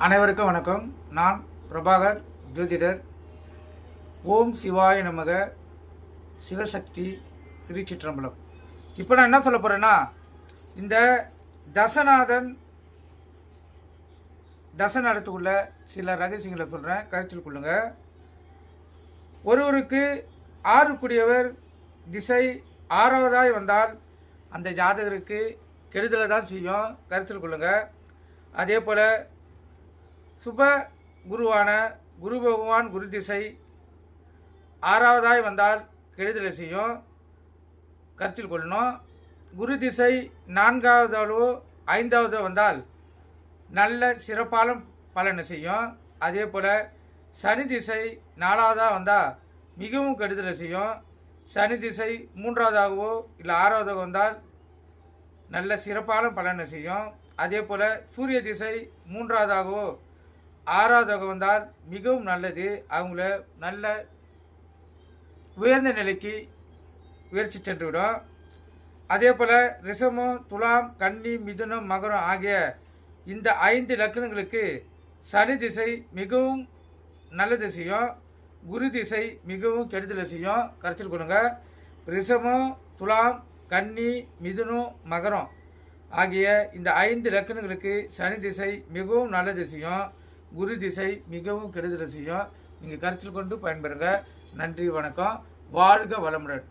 அனைவருக்கும் வணக்கம். நான் பிரபாகர் ஜோதிடர். ஓம் சிவாய நமக சிவசக்தி திருச்சிற்றம்பலம். இப்போ நான் என்ன சொல்ல போகிறேன்னா இந்த தசநாதன் தசநாதத்துக்குள்ள சில ரகசியங்களை சொல்கிறேன் கருத்தில் கொள்ளுங்க. ஒருவருக்கு ஆறுக்குடியவர் திசை ஆறாவதாய் வந்தால் அந்த ஜாதகருக்கு கெடுதலை தான் செய்யும். கருத்தில் கொள்ளுங்கள் அதே போல் சுப குருவான குரு பகவான் குரு திசை ஆறாவதாய் வந்தால் கெடுதலை செய்யும். கருத்தில் கொள்ளணும். குரு திசை நான்காவதாலோ ஐந்தாவதோ வந்தால் நல்ல சிறப்பான பலனை செய்யும். அதே போல் சனி திசை நாலாவதாக வந்தால் மிகவும் கெடுதலை செய்யும். சனி திசை மூன்றாவதாகவோ இல்லை ஆறாவதாக வந்தால் நல்ல சிறப்பான பலனை செய்யும். அதே போல் சூரிய திசை மூன்றாவதாகவோ ஆறாவதாக வந்தால் மிகவும் நல்லது. அவங்கள நல்ல உயர்ந்த நிலைக்கு உயர்ச்சி சென்றுவிடும். அதே போல் ரிஷமம் துலாம் கன்னி மிதுனம் மகரம் ஆகிய இந்த ஐந்து லக்கணங்களுக்கு சனி திசை மிகவும் நல்லது செய்யும். குரு திசை மிகவும் கெடுதலை செய்யும். கரைச்சல் கொடுங்க ரிஷமம் துலாம் கன்னி மிதுனம் மகரம் ஆகிய இந்த ஐந்து லக்கணங்களுக்கு சனி திசை மிகவும் நல்ல திசையும் குரு திசை மிகவும் கெடுதலை செய்யும். நீங்கள் கருத்தில் கொண்டு பயன்பெறுங்க. நன்றி வணக்கம். வாழ்க வளமுடன்.